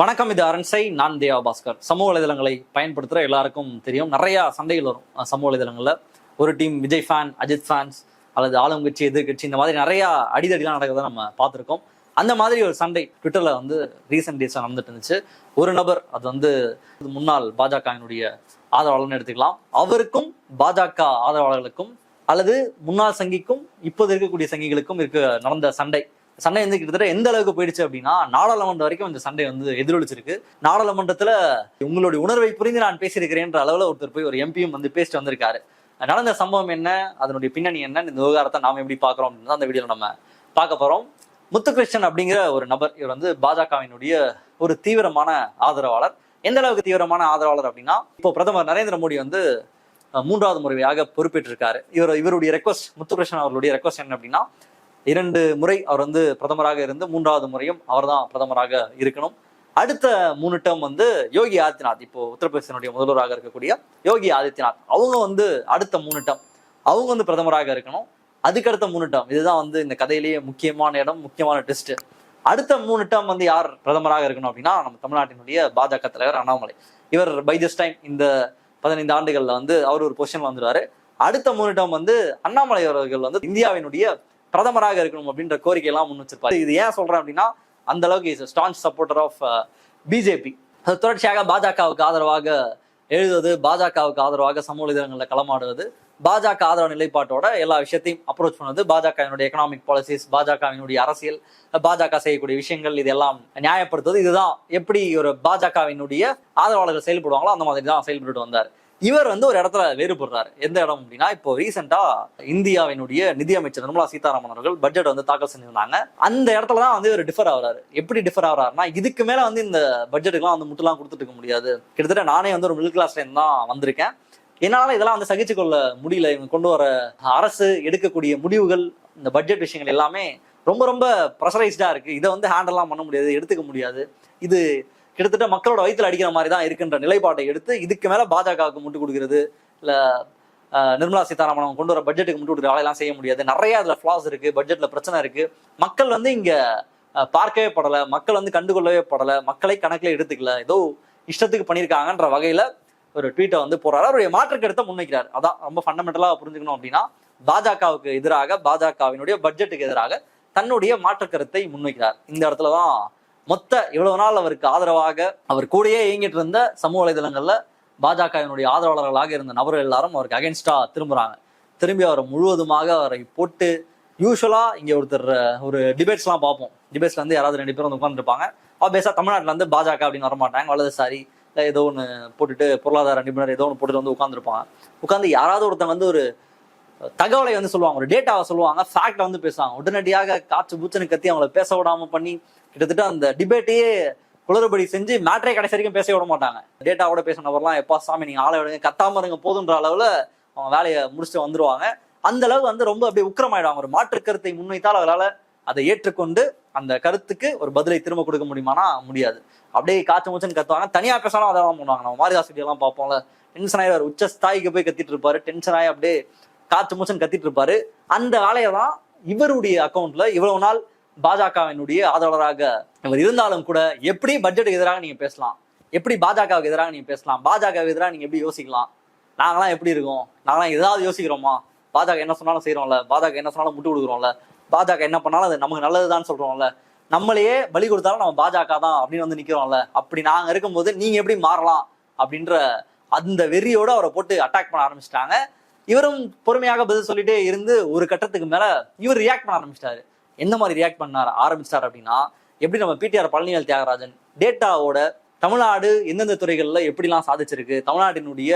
வணக்கம் இது அரண்சை நான் தேவா பாஸ்கர். சமூக வலைதளங்களை பயன்படுத்துகிற எல்லாருக்கும் தெரியும். நிறைய சண்டைகள் வரும் சமூக வலைதளங்களில். ஒரு team Vijay fan Ajith fans அல்லது ஆளுங்கட்சி எதிர்கட்சி இந்த மாதிரி நிறைய அடிதடிலாம் நடக்கிறத நம்ம பார்த்துருக்கோம். அந்த மாதிரி ஒரு சண்டை ட்விட்டரில் வந்து ரீசெண்ட் டேஸாக நடந்துட்டு இருந்துச்சு. ஒரு நபர் அது வந்து முன்னாள் பாஜகவினுடைய ஆதரவாளர்னு எடுத்துக்கலாம். அவருக்கும் பாஜக ஆதரவாளர்களுக்கும் அல்லது முன்னாள் சங்கிக்கும் இப்போது இருக்கக்கூடிய சங்கிகளுக்கும் இருக்க நடந்த சண்டை சண்டை வந்து கிட்டத்தட்ட எந்த அளவுக்கு போயிடுச்சு அப்படின்னா நாடாளுமன்றம் வரைக்கும் இந்த சண்டை வந்து எதிரொலிச்சிருக்கு. நாடாளுமன்றத்துல உங்களுடைய உணர்வை புரிந்து நான் பேசியிருக்கிறேன்ற அளவுல ஒருத்தர் போய் ஒரு எம்பியும் வந்து பேசிட்டு வந்திருக்காரு. நடந்த சம்பவம் என்ன அதனுடைய பின்னணி என்ன இந்த விவகாரத்தை நாம எப்படி பாக்குறோம் அப்படின்னு அந்த வீடியோல நம்ம பார்க்க போறோம். முத்துகிருஷ்ணன் அப்படிங்கிற ஒரு நபர் இவர் வந்து பாஜகவினுடைய ஒரு தீவிரமான ஆதரவாளர். எந்த அளவுக்கு தீவிரமான ஆதரவாளர் அப்படின்னா இப்போ பிரதமர் நரேந்திர மோடி வந்து மூன்றாவது முறையாக பொறுப்பேற்றிருக்காரு. இவர் இவருடைய ரெக்வஸ்ட் முத்துகிருஷ்ணன் அவர்களுடைய ரெக்வஸ்ட் என்ன அப்படின்னா இரண்டு முறை அவர் வந்து பிரதமராக இருந்து மூன்றாவது முறையும் அவர்தான் பிரதமராக இருக்கணும். அடுத்த மூணு டேர்ம் வந்து யோகி ஆதித்யநாத். இப்போ உத்தரப்பிரதேசனுடைய முதல்வராக இருக்கக்கூடிய யோகி ஆதித்யநாத். அவங்க வந்து அடுத்த மூணு டேர்ம் அவங்க வந்து பிரதமராக இருக்கணும். அதுக்கடுத்த மூணு டேர்ம் இதுதான் வந்து இந்த கதையிலேயே முக்கியமான இடம் முக்கியமான டெஸ்ட் அடுத்த மூணு டேர்ம் வந்து யார் பிரதமராக இருக்கணும் அப்படின்னா நம்ம தமிழ்நாட்டினுடைய பாஜக தலைவர் அண்ணாமலை. இவர் பை திஸ் டைம் இந்த பதினைந்து ஆண்டுகளில் வந்து அவர் ஒரு பொசிஷன்ல வந்துடுவார் அடுத்த மூணு டேர்ம் வந்து அண்ணாமலை அவர்கள் வந்து இந்தியாவினுடைய பிரதமராக இருக்கணும் அப்படின்ற கோரிக்கை எல்லாம் முன் வச்சிருப்பாரு. இது ஏன் சொல்றேன் அப்படின்னா அந்த அளவுக்கு is staunch supporter of BJP தொடர்ச்சியாக பாஜகவுக்கு ஆதரவாக எழுதுவது பாஜகவுக்கு ஆதரவாக சமூக இதழங்களில் களமாடுவது பாஜக ஆதரவு நிலைப்பாட்டோட எல்லா விஷயத்தையும் அப்ரோச் பண்ணுவது பாஜகவினுடைய எக்கனாமிக் பாலிசிஸ் பாஜகவினுடைய அரசியல் பாஜக செய்யக்கூடிய விஷயங்கள் இதெல்லாம் நியாயப்படுத்துவது இதுதான் எப்படி ஒரு பாஜகவினுடைய ஆதரவாளர்கள் செயல்படுவாங்களோ அந்த மாதிரி தான் செயல்பட்டு வந்தார். இவர் வந்து ஒரு இடத்துல வேறுபடுறாரு. எந்த இடம் அப்படின்னா இப்போ ரீசெண்டா இந்தியாவினுடைய நிதியமைச்சர் நிர்மலா சீதாராமன் அவர்கள் பட்ஜெட் வந்து தாக்கல் செஞ்சிருந்தாங்க. அந்த இடத்துல தான் வந்து இவர் டிஃபர் ஆகிறாரு. எப்படி டிஃபர் ஆகிறாருன்னா இதுக்கு மேல வந்து இந்த பட்ஜெட்டுக்கெல்லாம் வந்து முட்டுலாம் கொடுத்துட்டு இருக்க முடியாது. கிட்டத்தட்ட நானே வந்து ஒரு மிடில் கிளாஸ்ல இருந்து தான் வந்திருக்கேன். என்னால இதெல்லாம் வந்து சகிச்சு கொள்ள முடியல. இவங்க கொண்டு வர அரசு எடுக்கக்கூடிய முடிவுகள் இந்த பட்ஜெட் விஷயங்கள் எல்லாமே ரொம்ப ரொம்ப ப்ரெஷரைஸ்டா இருக்கு. இதை வந்து ஹேண்டல்லாம் பண்ண முடியாது. எடுத்துக்க முடியாது. இது கிட்டத்தட்ட மக்களோட வயிற்றுல அடிக்கிற மாதிரி தான் இருக்குன்ற நிலைப்பாட்டை எடுத்து இதுக்கு மேலே பாஜகவுக்கு முட்டு கொடுக்கிறது இல்லை நிர்மலா சீதாராமன் அவங்க கொண்டு வர பட்ஜெட்டுக்கு முட்டு கொடுக்குற வேலையெல்லாம் செய்ய முடியாது. நிறைய அதில் ஃப்ளாஸ் இருக்கு பட்ஜெட்டில் பிரச்சனை இருக்கு. மக்கள் வந்து இங்கே பார்க்கவே படலை. மக்கள் வந்து கண்டுகொள்ளவே படலை. மக்களை கணக்கில் எடுத்துக்கல. ஏதோ இஷ்டத்துக்கு பண்ணியிருக்காங்கன்ற வகையில் ஒரு ட்வீட்டை வந்து போறாரு அவருடைய மாற்று கருத்தை முன்வைக்கிறார். அதான் ரொம்ப ஃபண்டமெண்டலாக புரிஞ்சுக்கணும் அப்படின்னா பாஜகவுக்கு எதிராக பாஜகவினுடைய பட்ஜெட்டுக்கு எதிராக தன்னுடைய மாற்று கருத்தை முன்வைக்கிறார். இந்த இடத்துல தான் மொத்த இவ்வளவு நாள் அவருக்கு ஆதரவாக அவர் கூடயே இயங்கிட்டு இருந்த சமூக வலைதளங்கள்ல பாஜகவினுடைய ஆதரவாளர்களாக இருந்த நபர்கள் எல்லாரும் அவருக்கு அகைன்ஸ்டா திரும்புறாங்க. திரும்பி அவரை முழுவதுமாக அவரை போட்டு யூஸ்வலா இங்க ஒருத்தர் ஒரு டிபேட்ஸ்லாம் பார்ப்போம். டிபேட்ஸ்ல இருந்து யாராவது ரெண்டு பேரும் வந்து உட்காந்துருப்பாங்க பேசா தமிழ்நாட்டுல வந்து பாஜக அப்படின்னு வரமாட்டாங்க. வலதுசாரி இல்லை ஏதோ ஒன்று போட்டுட்டு பொருளாதார நிபுணர் ஏதோ ஒன்று போட்டுட்டு வந்து உட்காந்துருப்பாங்க உட்காந்து யாராவது ஒருத்தன் வந்து ஒரு தகவலை வந்து சொல்லுவாங்க. ஒரு டேட்டாவை சொல்லுவாங்க. ஃபேக்டை வந்து பேசுவாங்க. உடனடியாக காற்று பூச்சனு கத்தி அவங்கள பேச விடாம பண்ணி கிட்டத்தட்ட அந்த டிபேட்டையே குளறுபடி செஞ்சு மேட்ரே கடைசி வரைக்கும் பேச விட மாட்டாங்க. டேட்டாவோட பேசினவரெல்லாம் எப்பா சாமி நீங்க ஆளை விடுங்க. கத்தாம இருங்க. போதுன்ற அளவுல அவங்க வேலையை முடிச்சுட்டு வந்துருவாங்க. அந்த அளவு வந்து ரொம்ப அப்படியே உக்கிரமாயிடுவாங்க. ஒரு மாற்று கருத்தை முன்வைத்தால் அவரால் அதை ஏற்றுக்கொண்டு அந்த கருத்துக்கு ஒரு பதிலை திரும்ப கொடுக்க முடியுமானா முடியாது. அப்படியே காற்று மூச்சுன்னு கத்துவாங்க. தனியா பேசாலும் அதெல்லாம் பண்ணுவாங்க. நம்ம மாரிதாஸ் எல்லாம் பார்ப்போம்ல. டென்ஷன் ஆகி ஒரு உச்ச ஸ்தாய்க்கு போய் கத்திட்டு இருப்பாரு. டென்ஷன் ஆகி அப்படியே காற்று மூச்சுன்னு கத்திட்டு இருப்பாரு அந்த ஆலையை தான் இவருடைய அக்கௌண்ட்ல இவ்வளவு நாள் பாஜகவினுடைய ஆதரவாளராக இவர் இருந்தாலும் கூட எப்படி பட்ஜெட்டுக்கு எதிராக நீங்க பேசலாம்? எப்படி பாஜகவுக்கு எதிராக நீங்க பேசலாம்? பாஜகவுக்கு எதிராக நீங்க எப்படி யோசிக்கலாம்? நாங்களாம் எப்படி இருக்கோம்? நாங்களாம் ஏதாவது யோசிக்கிறோமா? பாஜக என்ன சொன்னாலும் செய்யறோம்ல பாஜக என்ன சொன்னாலும் முட்டு கொடுக்குறோம்ல. பாஜக என்ன பண்ணாலும் அது நமக்கு நல்லதுதான் சொல்றோம்ல. நம்மளையே பலி கொடுத்தாலும் நம்ம பாஜக தான் அப்படின்னு வந்து நிக்கிறோம்ல. அப்படி நாங்க இருக்கும்போது நீங்க எப்படி மாறலாம்? அப்படின்ற அந்த வெறியோட அவரை போட்டு அட்டாக் பண்ண ஆரம்பிச்சிட்டாங்க. இவரும் பொறுமையாக பதில் சொல்லிட்டே இருந்து ஒரு கட்டத்துக்கு மேல இவர் ரியாக்ட் பண்ண ஆரம்பிச்சிட்டாரு. எந்த மாதிரி ரியாக்ட் பண்ண ஆரம்பிச்சிட்டார் அப்படின்னா எப்படி நம்ம பிடிஆர் பழனிவேல் தியாகராஜன் டேட்டாவோட தமிழ்நாடு எந்தெந்த துறைகள்ல எப்படிலாம் சாதிச்சிருக்கு தமிழ்நாட்டினுடைய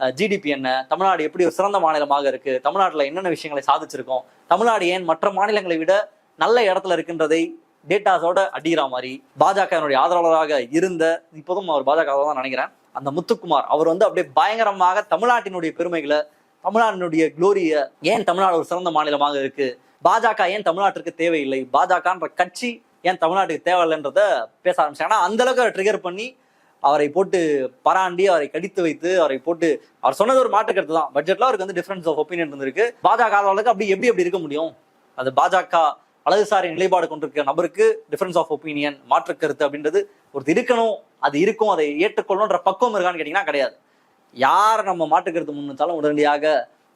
ஜிடிபி என்ன தமிழ்நாடு எப்படி ஒரு சிறந்த மாநிலமாக இருக்கு தமிழ்நாட்டில் என்னென்ன விஷயங்களை சாதிச்சிருக்கோம் தமிழ்நாடு ஏன் மற்ற மாநிலங்களை விட நல்ல இடத்துல இருக்கின்றதை டேட்டாஸோட அடிகிற மாதிரி பாஜகவினுடைய ஆதரவாளராக இருந்த இப்போதும் அவர் பாஜக தான் நினைக்கிறேன் அந்த முத்துக்குமார். அவர் வந்து அப்படியே பயங்கரமாக தமிழ்நாட்டினுடைய பெருமைகளை தமிழ்நாட்டினுடைய குளோரிய ஏன் தமிழ்நாடு ஒரு சிறந்த மாநிலமாக இருக்கு? பாஜக ஏன் தமிழ்நாட்டிற்கு தேவையில்லை? பாஜகன்ற கட்சி ஏன் தமிழ்நாட்டுக்கு தேவையில்லைன்றத பேச ஆரம்பிச்சாங்க. ஆனா அந்த அளவுக்கு ட்ரிகர் பண்ணி அவரை போட்டு பராண்டி அவரை கடித்து வைத்து அவரை போட்டு அவர் சொன்னது ஒரு மாற்று கருத்து தான். பட்ஜெட்ல அவருக்கு வந்து டிஃபரன்ஸ் ஆஃப் ஒப்பீனியன் இருந்திருக்கு. பாஜக அளவுக்கு அப்படி எப்படி அப்படி இருக்க முடியும்? அது பாஜக அழகுசாரி நிலைப்பாடு கொண்டிருக்க நபருக்கு டிஃபரன்ஸ் ஆஃப் ஒப்பீனியன் மாற்று கருத்து அப்படின்றது ஒருத்தர் இருக்கணும் அது இருக்கும் அதை ஏற்றுக்கொள்ளணுன்ற பக்குவம் இருக்கான்னு கேட்டீங்கன்னா கிடையாது. யார் நம்ம மாட்டுக்கிறது முன்னாலும் உடனடியாக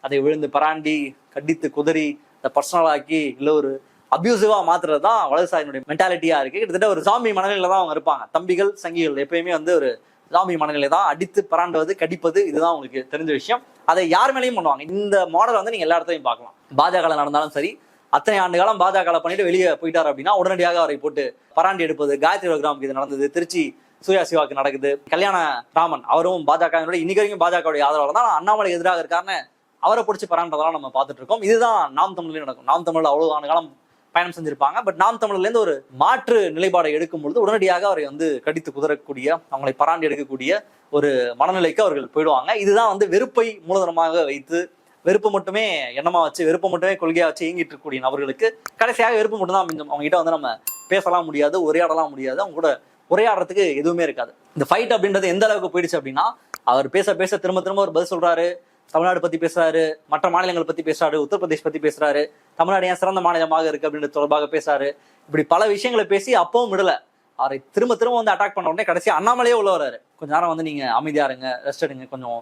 அதை விழுந்து பராண்டி கடித்து குதறி அதை பர்சனலாக்கி இல்லை ஒரு அபியூசிவா மாத்துறது தான் வலதுசாரியினுடைய மென்டாலிட்டியாக இருக்குது கிட்டத்தட்ட ஒரு சாமி மனநிலையில் தான் அவங்க இருப்பாங்க. தம்பிகள் சங்கிகள் எப்பயுமே வந்து ஒரு சாமி மனநிலை தான் அடித்து பராண்டுவது கடிப்பது இதுதான் உங்களுக்கு தெரிஞ்ச விஷயம். அதை யார் மேலேயும் பண்ணுவாங்க. இந்த மாடல் வந்து நீங்கள் எல்லா இடத்தையும் பார்க்கலாம். பாஜகவில் நடந்தாலும் சரி அத்தனை ஆண்டு காலம் பாஜக பண்ணிட்டு வெளியே போயிட்டார் அப்படின்னா உடனடியாக அவரை போட்டு பராண்டி எடுப்பது காயத்ரி கிராமுக்கு இது நடந்தது. திருச்சி சூர்யா சிவாக்கு நடக்குது. கல்யாண ராமன் அவரும் பாஜக இன்னைக்கு வரைக்கும் பாஜகவுடைய ஆதரவாளர் தான் அண்ணாமலை எதிராக இருக்காருன்னு அவரை பிடிச்சி பராண்டதெல்லாம் நம்ம பார்த்துட்டு இருக்கோம். இதுதான் நாம் தமிழ்லேயும் நடக்கும். நாம் தமிழ் அவ்வளவு ஆண்டு காலம் பயணம் செஞ்சிருப்பாங்க. பட் நாம் தமிழ்ல இருந்து ஒரு மாற்று நிலைப்பாடை எடுக்கும் பொழுது உடனடியாக அவரை வந்து கடித்து குதறக்கூடிய அவங்களை பராண்டி எடுக்கக்கூடிய ஒரு மனநிலைக்கு அவர்கள் போயிடுவாங்க. இதுதான் வந்து வெறுப்பை மூலதனமாக வைத்து வெறுப்பு மட்டுமே எண்ணமா வச்சு வெறுப்பை மட்டுமே கொள்கையா வச்சு இயங்கிட்டு இருக்கக்கூடிய நபர்களுக்கு கடைசியாக வெறுப்பு மட்டும்தான் அவங்க கிட்ட வந்து நம்ம பேசலாம் முடியாது உரையாடலாம் முடியாது. அவங்க கூட உரையாடுறதுக்கு எதுவுமே இருக்காது. இந்த ஃபைட் அப்படின்றது எந்த அளவுக்கு போயிடுச்சு அப்படின்னா அவர் பேச பேச திரும்ப திரும்ப ஒரு பதில் சொல்றாரு. தமிழ்நாடு பத்தி பேசுறாரு. மற்ற மாநிலங்கள் பத்தி பேசுறாரு. உத்தரப்பிரதேஷ் பத்தி பேசுறாரு. தமிழ்நாடு ஏன் சிறந்த மாநிலமாக இருக்கு அப்படின்றது தொடர்பாக பேசுறாரு. இப்படி பல விஷயங்களை பேசி அப்பவும் விடல. அவரை திரும்ப திரும்ப வந்து அட்டாக் பண்ண உடனே கடைசி அண்ணாமலையே உள்ள வராரு கொஞ்ச நேரம் வந்து நீங்க அமைதியா இருங்க ரெஸ்ட் எடுங்க கொஞ்சம்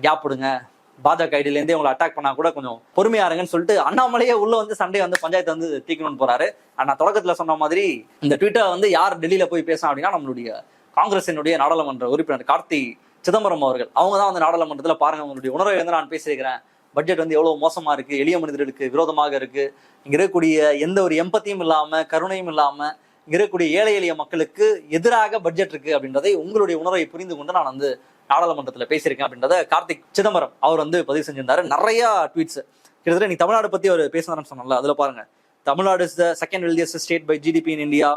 கேப் விடுங்க. பாஜக ஐடியிலேருந்தே உங்களை அட்டாக் பண்ணா கூட கொஞ்சம் பொறுமையா இருங்கன்னு சொல்லிட்டு அண்ணாமலையே உள்ள வந்து சண்டே வந்து பஞ்சாயத்து வந்து தீக்கணும்னு போறாரு. நான் தொடக்கத்துல சொன்ன மாதிரி இந்த ட்விட்டர் வந்து யார் டெல்லியில போய் பேசணும் அப்படின்னா நம்மளுடைய காங்கிரசினுடைய நாடாளுமன்ற உறுப்பினர் கார்த்தி சிதம்பரம் அவர்கள். அவங்க தான் வந்து நாடாளுமன்றத்துல பாருங்க உங்களுடைய உணர்வை வந்து நான் பேசியிருக்கிறேன். பட்ஜெட் வந்து எவ்வளவு மோசமா இருக்கு எளிய மனிதர்களுக்கு விரோதமாக இருக்கு. இங்க இருக்கக்கூடிய எந்த ஒரு எம்பத்தியும் இல்லாம கருணையும் இல்லாம இங்க இருக்கக்கூடிய ஏழை எளிய மக்களுக்கு எதிராக பட்ஜெட் இருக்கு அப்படின்றதை உங்களுடைய உணர்வை புரிந்து கொண்டு நான் வந்து நாடாளுமன்றத்துல பேசியிருக்கேன் அப்படின்றத கார்த்திக் சிதம்பரம் அவர் வந்து பதிவு செஞ்சிருந்தாரு நிறைய ட்வீட்ஸ் கிட்டத்தட்ட நீ தமிழ்நாடு பத்தி அவர் பேசினார்னு சொன்னல அதுல பாருங்க Tamil Nadu is the second wealthiest state by GDP in India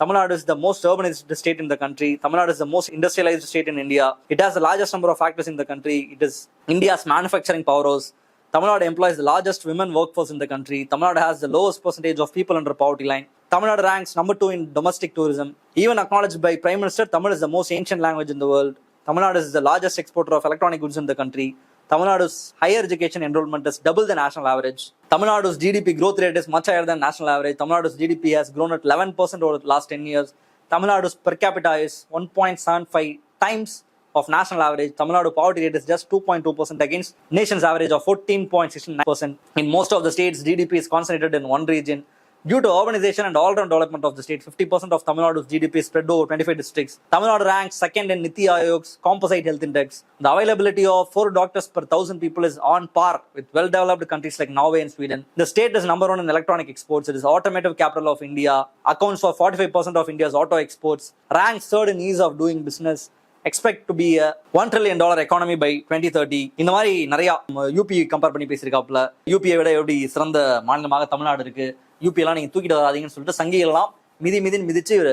Tamil Nadu is the most urbanized state in the country. Tamil Nadu is the most industrialized state in India. It has the largest number of factories in the country. It is India's manufacturing powerhouse. Tamil Nadu employs the largest women workforce in the country. Tamil Nadu has the lowest percentage of people under poverty line. Tamil Nadu ranks number two in domestic tourism. Even acknowledged by Prime Minister, Tamil is the most ancient language in the world. Tamil Nadu is the largest exporter of electronic goods in the country. Tamil Nadu's higher education enrollment is double the national average. Tamil Nadu's GDP growth rate is much higher than national average. Tamil Nadu's GDP has grown at 11% over the last 10 years. Tamil Nadu's per capita is 1.75 times of national average. Tamil Nadu poverty rate is just 2.2% against nation's average of 14.69%. In most of the states, GDP is concentrated in one region. Due to urbanization and all-round development of the state, 50% of Tamil Nadu's GDP is spread over 25 districts. Tamil Nadu ranks second in Niti Aayog's Composite Health Index. The availability of four doctors per thousand people is on par with well-developed countries like Norway and Sweden. The state is number one in electronic exports. It is automotive capital of India. Accounts for 45% of India's auto exports. Ranks third in ease of doing business. Expect to be one trillion dollar economy by twenty thirty இந்த மாதிரி நிறைய UP compare பண்ணி பேசியிருக்காப்புல யூபியை விட எப்படி சிறந்த மாநிலமாக தமிழ்நாடு இருக்கு யூபியெல்லாம் நீங்க தூக்கிட்டு வராதீங்கன்னு சொல்லிட்டு சங்கிகள்லாம் மிதி மிதின்னு மிதிச்சு இவர்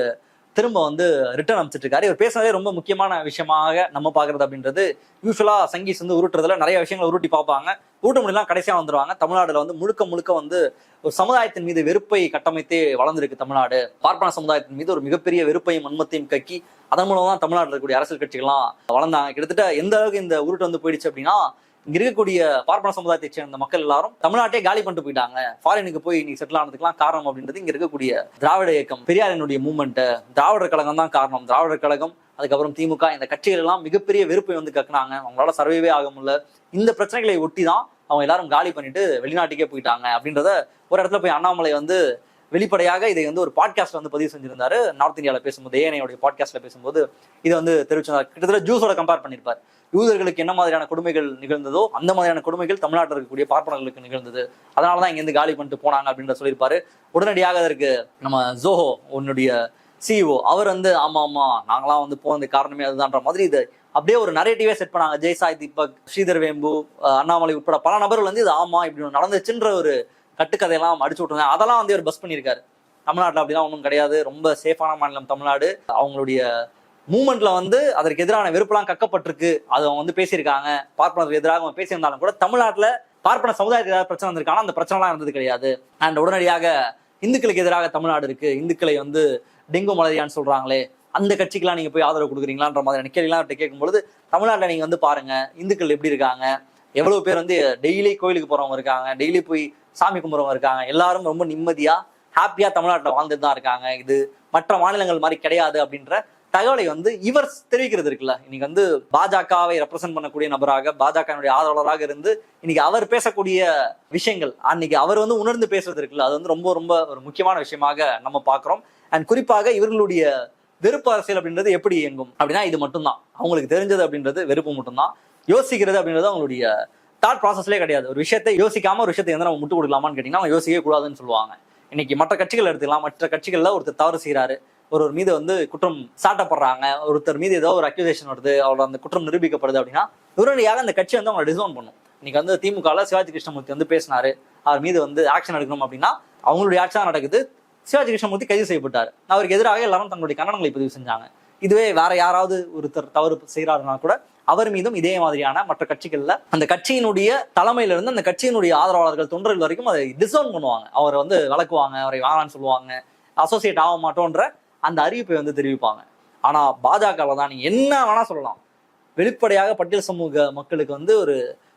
திரும்ப வந்து ரிட்டர்ன் அமைச்சிட்டு இருக்காரு இவர் பேசுறதே ரொம்ப முக்கியமான விஷயமாக நம்ம பாக்குறது அப்படின்றது. யூஸ்வலா சங்கீஸ் வந்து உருட்டுறதுல நிறைய விஷயங்களை உருட்டி பார்ப்பாங்க. உருட்ட முடியலாம் கடைசியா வந்துருவாங்க. தமிழ்நாடுல வந்து முழுக்க முழுக்க வந்து ஒரு சமுதாயத்தின் மீது வெறுப்பை கட்டமைத்தே வளர்ந்திருக்கு தமிழ்நாடு. பார்ப்பன சமுதாயத்தின் மீது ஒரு மிகப்பெரிய வெறுப்பையும் மன்மத்தையும் கக்கி அதன் மூலம் தான் தமிழ்நாட்டில் இருக்கக்கூடிய அரசியல் கட்சிகள்லாம் வளர்ந்தாங்க. கிட்டத்தட்ட எந்த அளவுக்கு இந்த உருட்டு வந்து போயிடுச்சு அப்படின்னா இங்க இருக்கக்கூடிய பார்ப்பன சமுதாயத்தை சேர்ந்த மக்கள் எல்லாரும் தமிழ்நாட்டே காலி பண்ணிட்டு போயிட்டாங்க. ஃபாரினுக்கு போய் நீ செட்டில் ஆனதுக்கெல்லாம் காரணம் அப்படின்றது இங்க இருக்கக்கூடிய திராவிட இயக்கம் பெரியாரினுடைய மூமெண்ட் திராவிடர் கழகம் தான் காரணம். திராவிடர் கழகம் அதுக்கப்புறம் திமுக இந்த கட்சிகள் எல்லாம் மிகப்பெரிய வெறுப்பை வந்து கக்குனாங்க. அவங்களால சர்வேவே ஆக முடியல. இந்த பிரச்சனைகளை ஒட்டி தான் அவங்க எல்லாரும் காலி பண்ணிட்டு வெளிநாட்டுக்கே போயிட்டாங்க அப்படின்றத ஒரு இடத்துல போய் அண்ணாமலை வந்து வெளிப்படையாக இதை வந்து ஒரு பாட்காஸ்ட்ல வந்து பதிவு செஞ்சிருந்தாரு. நார்த் இந்தியாவில் பேசும்போது ஏனையோடைய பாட்காஸ்ட்ல பேசும்போது இதை வந்து தெரிவிச்சிருந்தார். கிட்டத்தட்ட ஜூஸோட கம்பேர் பண்ணியிருப்பார் யூதர்களுக்கு என்ன மாதிரியான கொடுமைகள் நிகழ்ந்ததோ அந்த மாதிரியான கொடுமைகள் தமிழ்நாட்டில் இருக்கக்கூடிய பார்ப்பனர்களுக்கு நிகழ்ந்தது. அதனால தான் இங்கேருந்து காலி பண்ணிட்டு போனாங்க அப்படின்ற சொல்லியிருப்பாரு. உடனடியாக அதற்கு நம்ம ஜோஹோ உன்னுடைய சிஇஓ அவர் வந்து ஆமா ஆமா நாங்களாம் வந்து போனது காரணமே அதுதான்ற மாதிரி இது. அப்படியே ஒரு நரேட்டிவே செட் பண்ணாங்க. ஜெய்சாய் தீபக் ஸ்ரீதர் வேம்பு அண்ணாமலை உட்பட பல நபர்கள் வந்து இது ஆமா இப்படி நடந்துச்சுன்ற ஒரு கட்டுக்கதையெல்லாம் அடிச்சு விட்டுருந்தாங்க. அதெல்லாம் வந்து இவர் பஸ் பண்ணியிருக்காரு. தமிழ்நாட்டில் அப்படிலாம் ஒன்றும் கிடையாது. ரொம்ப சேஃபான மாநிலம் தமிழ்நாடு. அவங்களுடைய மூமெண்ட்ல வந்து அதற்கு எதிரான வெறுப்புலாம் கக்கப்பட்டிருக்கு. அது அவங்க வந்து பேசியிருக்காங்க. பார்ப்பனருக்கு எதிராக அவங்க பேசியிருந்தாலும் கூட தமிழ்நாட்டில் பார்ப்பன சமுதாயத்துக்கு ஏதாவது பிரச்சனை வந்திருக்காங்க அந்த பிரச்சனைலாம் இருந்தது கிடையாது. அண்ட் உடனடியாக இந்துக்களுக்கு எதிராக தமிழ்நாடு இருக்கு. இந்துக்களை வந்து டெங்கு மலேரியான்னு சொல்றாங்களே அந்த கட்சிக்கெல்லாம் நீங்க போய் ஆதரவு கொடுக்குறீங்களான்ற மாதிரியான கேள்விலாம் அவர்கிட்ட கேட்கும்பொழுது தமிழ்நாட்டில் நீங்க வந்து பாருங்க இந்துக்கள் எப்படி இருக்காங்க? எவ்வளவு பேர் வந்து டெய்லி கோயிலுக்கு போறவங்க இருக்காங்க டெய்லி போய் சாமி கும்பிட்றவங்க இருக்காங்க. எல்லாரும் ரொம்ப நிம்மதியா ஹாப்பியா தமிழ்நாட்டில் வாழ்ந்துட்டு தான் இருக்காங்க. இது மற்ற மாநிலங்கள் மாதிரி கிடையாது அப்படின்ற தகவலை வந்து இவர் தெரிவிக்கிறது இருக்குல்ல. இன்னைக்கு வந்து பாஜகவை ரெப்ரசென்ட் பண்ணக்கூடிய நபராக பாஜகவினுடைய ஆதரவாளராக இருந்து இன்னைக்கு அவர் பேசக்கூடிய விஷயங்கள் அன்னைக்கு அவர் வந்து உணர்ந்து பேசுறது இருக்குல்ல. அது வந்து ரொம்ப ரொம்ப ஒரு முக்கியமான விஷயமாக நம்ம பார்க்குறோம். அண்ட் குறிப்பாக இவர்களுடைய வெறுப்பு அரசியல் அப்படின்றது எப்படி இயங்கும்? அப்படின்னா இது மட்டும்தான். அவங்களுக்கு தெரிஞ்சது அப்படின்றது வெறுப்பு மட்டும்தான். யோசிக்கிறது அப்படின்றது அவங்களுடைய தாட் ப்ராசஸ்லேயே கிடையாது. ஒரு விஷயத்தை யோசிக்காம ஒரு விஷயத்தை எந்த நம்ம முட்டு கொடுக்கலாமான்னு கேட்டீங்கன்னா அவங்க யோசிக்கவே கூடாதுன்னு சொல்லுவாங்க. இன்னைக்கு மற்ற கட்சிகள் எடுத்துக்கலாம். மற்ற கட்சிகளில் ஒருத்தர் தவறு செய்கிறாரு ஒருவர் மீது வந்து குற்றம் சாட்டப்படுறாங்க ஒருத்தர் மீது ஏதோ ஒரு அக்யூசேஷன் வருது அவரோட அந்த குற்றம் நிரூபிக்கப்படுது அப்படின்னா உடனடியாக அந்த கட்சி வந்து அவங்களை டிசோன் பண்ணும். இன்னைக்கு வந்து திமுகவில் சிவாஜி கிருஷ்ணமூர்த்தி வந்து பேசினாரு. அவர் மீது வந்து ஆக்ஷன் எடுக்கணும் அப்படின்னா அவங்களுடைய ஆட்சி தான் நடக்குது. சிவாஜி கிருஷ்ணமூர்த்தி கைது செய்யப்பட்டார். அவருக்கு எதிராக எல்லாரும் தங்களுடைய கண்டனங்களை பதிவு செஞ்சாங்க. இதுவே வேற யாராவது ஒருத்தர் தவறு செய்கிறாருனா கூட அவர் மீதும் இதே மாதிரியான மற்ற கட்சிகள்ல அந்த கட்சியினுடைய தலைமையில இருந்து அந்த கட்சியினுடைய ஆதரவாளர்கள் தொண்டர்கள் வரைக்கும் அதை டிசோன் பண்ணுவாங்க. அவரை வந்து விளக்குவாங்க அவரை வாங்கலாம்னு சொல்லுவாங்க. அசோசியேட் ஆக மாட்டோன்ற அந்த அறிவிப்பை வந்து தெரிவிப்பாங்க. ஆனால் பாஜகவில் தான் நீ என்ன வேணா சொல்லலாம். வெளிப்படையாக பட்டியல் சமூக மக்களுக்கு வந்து ஒரு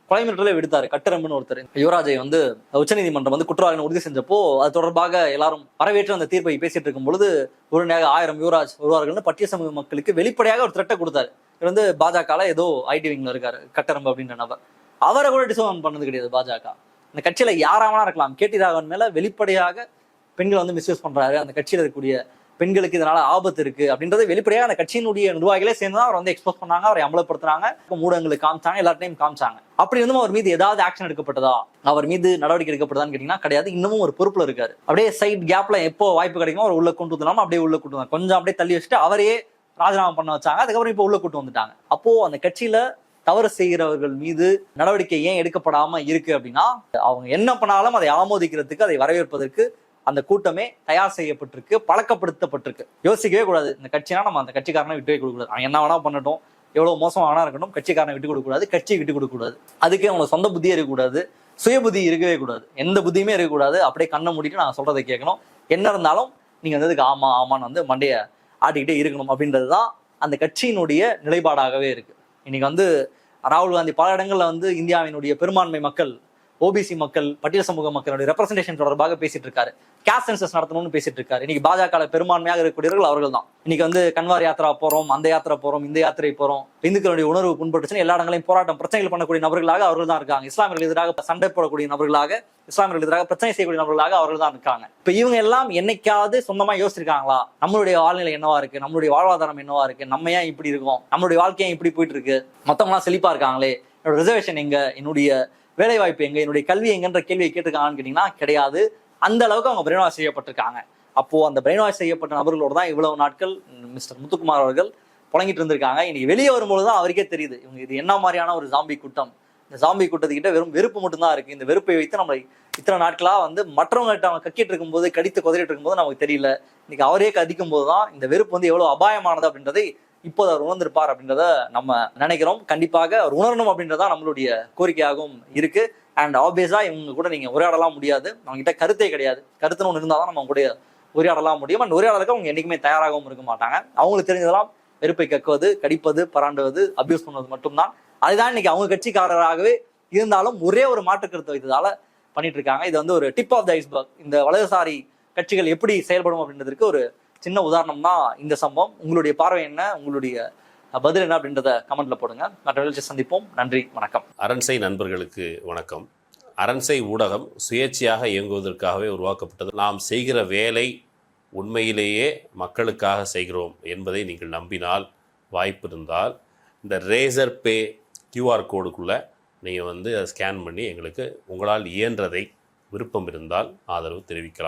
கொலை விடுத்தார் விடுத்தாரு. கட்டரம்புன்னு ஒருத்தர். யுவராஜை வந்து உச்சநீதிமன்றம் வந்து குற்றவாளிகள் உறுதி செஞ்சப்போ அது தொடர்பாக எல்லாரும் வரவேற்று அந்த தீர்ப்பை பேசிட்டு இருக்கும் பொழுது உடனடியாக ஆயிரம் யுவராஜ் வருவார்கள்னு பட்டியல் சமூக மக்களுக்கு வெளிப்படையாக ஒரு த்ரெட்டை கொடுத்தாரு. இவர் வந்து பாஜகவில் ஏதோ ஐடி விங்ல இருக்காரு கட்டரம்பு அப்படின்ற நபர். அவரை கூட டிசோன் பண்ணது கிடையாது பாஜக. அந்த கட்சியில யாராவனா இருக்கலாம். கேடி ராகவன் மேல வெளிப்படையாக பெண்கள் வந்து மிஸ்யூஸ் பண்றாரு. அந்த கட்சியில் இருக்கக்கூடிய பெண்களுக்கு இதனால ஆபத்து இருக்கு அப்படின்றத வெளிப்படையாக அந்த கட்சியினுடைய நிர்வாகிகளே சேர்ந்து தான் அவர் வந்து எக்ஸ்போஸ் பண்ணாங்க அவரை அமலப்படுத்துறாங்க ஊடகங்களுக்கு காமிச்சாங்க எல்லாத்தையும் காமிச்சாங்க. அப்படி இருந்தும் அவர் மீது ஏதாவது ஆக்ஷன் எடுக்கப்பட்டதா? அவர் மீது நடவடிக்கை எடுக்கப்படுதான்னு கேட்டீங்கன்னா கிடையாது இன்னமும் ஒரு பொறுப்புல இருக்காரு. அப்படியே சைட் கேப்ல எப்போ வாய்ப்பு கிடைக்குமோ அவர் உள்ள கொண்டு வந்துடாம அப்படியே உள்ள கொண்டு வந்தாங்க. கொஞ்சம் அப்படியே தள்ளி வச்சுட்டு அவரே ராஜினாமா பண்ண வச்சாங்க. அதுக்கப்புறம் இப்போ உள்ள கூட்டு வந்துட்டாங்க. அப்போ அந்த கட்சியில தவறு செய்கிறவர்கள் மீது நடவடிக்கை ஏன் எடுக்கப்படாம இருக்கு அப்படின்னா அவங்க என்ன பண்ணாலும் அதை ஆமோதிக்கிறதுக்கு அதை வரவேற்பதற்கு அந்த கூட்டமே தயார் செய்யப்பட்டிருக்கு பழக்கப்படுத்தப்பட்டிருக்கு. யோசிக்கவே கூடாது. இந்த கட்சினா நம்ம அந்த கட்சிக்காரனை விட்டுவே கொடுக்கூடாது அவன் என்ன வேணா பண்ணட்டும். எவ்வளவு மோசமா வேணா இருக்கட்டும். கட்சிக்காரனை விட்டு கொடுக்க கூடாது. கட்சியை விட்டு கொடுக்க கூடாது. அதுக்கே அவங்க சொந்த புத்தியே இருக்கக்கூடாது சுய புத்தி இருக்கவே கூடாது. எந்த புத்தியுமே இருக்கக்கூடாது அப்படியே கண்ணை மூடிட்டு நான் சொல்றதை கேட்கணும். என்ன இருந்தாலும் நீங்க வந்து இதுக்கு ஆமா ஆமான்னு வந்து மண்டைய ஆட்டிக்கிட்டே இருக்கணும் அப்படின்றது தான் அந்த கட்சியினுடைய நிலைப்பாடாகவே இருக்கு. இன்னைக்கு வந்து ராகுல் காந்தி பல இடங்கள்ல வந்து இந்தியாவினுடைய பெரும்பான்மை மக்கள் ஓபிசி மக்கள் பட்டியல் சமூக மக்களுடைய ரெப்ரஸன்டேஷன் தொடர்பாக பேசிட்டு இருக்காரு கேஸ்ட் சென்சஸ் நடத்தணும்னு பேசிட்டு இருக்காரு இன்னைக்கு பாஜக பெரும்பான்மையாக இருக்கக்கூடியவர்கள் அவர்கள் தான் இன்னைக்கு வந்து கன்வார் யாத்திரா போறோம் அந்த யாத்திரை போறோம் இந்த யாத்திரை போறோம். இந்துக்களுடைய உணர்வு புண்பட்டுச்சுன்னு எல்லா இடங்களையும் போராட்டம் பிரச்சனைகள் பண்ணக்கூடிய நபர்களாக அவர்கள் தான் இருக்காங்க. இஸ்லாமியர்கள் எதிராக சண்டை போடக்கூடிய நபர்களாக இஸ்லாமியர்கள் எதிராக பிரச்சனை செய்யக்கூடிய நபர்களாக அவர்கள் தான் இருக்காங்க. இப்ப இவங்க எல்லாம் என்னைக்காவது சொந்தமா யோசிச்சிருக்காங்களா? நம்மளுடைய வாழ்நிலை என்னவா இருக்கு? நம்மளுடைய வாழ்வாதாரம் என்னவா இருக்கு? நம்ம ஏன் இப்படி இருக்கோம்? நம்மளுடைய வாழ்க்கையும் இப்படி போயிட்டு இருக்கு? மத்தவங்க எல்லாம் செழிப்பா இருக்காங்களே? என்னோட ரிசர்வேஷன் எங்க? என்னுடைய வேலை வாய்ப்பு எங்க? என்னுடைய கல்வி எங்கன்ற கேள்வியை கேட்டிருக்காங்கன்னு கேட்டீங்கன்னா கிடையாது. அந்த அளவுக்கு அவங்க பிரெயின் வாஷ் செய்யப்பட்டிருக்காங்க. அப்போ அந்த பிரெயின் வாஷ் செய்யப்பட்ட நபர்களோடு தான் இவ்வளவு நாட்கள் மிஸ்டர் முத்துக்குமார் அவர்கள் புழங்கிட்டு இருந்திருக்காங்க. இன்னைக்கு வெளியே வரும்போது தான் அவருக்கே தெரியுது. இவங்க இது என்ன மாதிரியான ஒரு ஜாம்பி கூட்டம்? இந்த ஜாம்பி கூட்டத்துக்கிட்ட வெறும் வெறுப்பு மட்டும்தான் இருக்கு. இந்த வெறுப்பை வைத்து நம்ம இத்தனை நாட்களா வந்து மற்றவங்ககிட்ட அவங்க கக்கிட்டு இருக்கும்போது கடித்து குதறிட்டு இருக்கும்போது நமக்கு தெரியல. இன்னைக்கு அவரே கதிக்கும் போது தான் இந்த வெறுப்பு வந்து எவ்வளவு அபாயமானது அப்படின்றதை இப்போது அவர் உணர்ந்திருப்பார் அப்படின்றத நம்ம நினைக்கிறோம். கண்டிப்பாக அவர் உணரணும் அப்படின்றதா நம்மளுடைய கோரிக்கையாகவும் இருக்கு. அண்ட் ஆப்வியஸா இவங்க கூட நீங்க உரையாடலாம் முடியாது. அவங்ககிட்ட கருத்தே கிடையாது. கருத்துன்னு ஒன்று இருந்தால் தான் நம்ம கூட உரையாடலாம் முடியும். அண்ட் உரையாடலுக்கு அவங்க என்றைக்குமே தயாராகவும் இருக்க மாட்டாங்க. அவங்களுக்கு தெரிஞ்சதெல்லாம் வெறுப்பை கக்குவது கடிப்பது பராண்டுவது அபியூஸ் பண்ணுவது மட்டும்தான். அதுதான் இன்னைக்கு அவங்க கட்சிக்காரராகவே இருந்தாலும் ஒரே ஒரு மாற்று கருத்தை வைத்ததால பண்ணிட்டு இருக்காங்க. இது வந்து ஒரு டிப் ஆஃப் த ஐஸ்பர்க் இந்த வலதுசாரி கட்சிகள் எப்படி செயல்படும் அப்படின்றதுக்கு ஒரு சின்ன உதாரணம் தான் இந்த சம்பவம். உங்களுடைய பார்வை என்ன? உங்களுடைய பதில் என்ன அப்படின்றத கமெண்ட்ல போடுங்க. மற்ற சந்திப்போம். நன்றி. வணக்கம். அரண்சை நண்பர்களுக்கு வணக்கம். அரண்சை ஊடகம் சுயேட்சையாக இயங்குவதற்காகவே உருவாக்கப்பட்டது. நாம் செய்கிற வேலை உண்மையிலேயே மக்களுக்காக செய்கிறோம் என்பதை நீங்கள் நம்பினால் வாய்ப்பு இருந்தால் இந்த ரேசர் பே கியூஆர் கோடுக்குள்ளே நீங்கள் வந்து அதை ஸ்கேன் பண்ணி எங்களுக்கு உங்களால் இயன்றதை விருப்பம் இருந்தால் ஆதரவு தெரிவிக்கலாம்.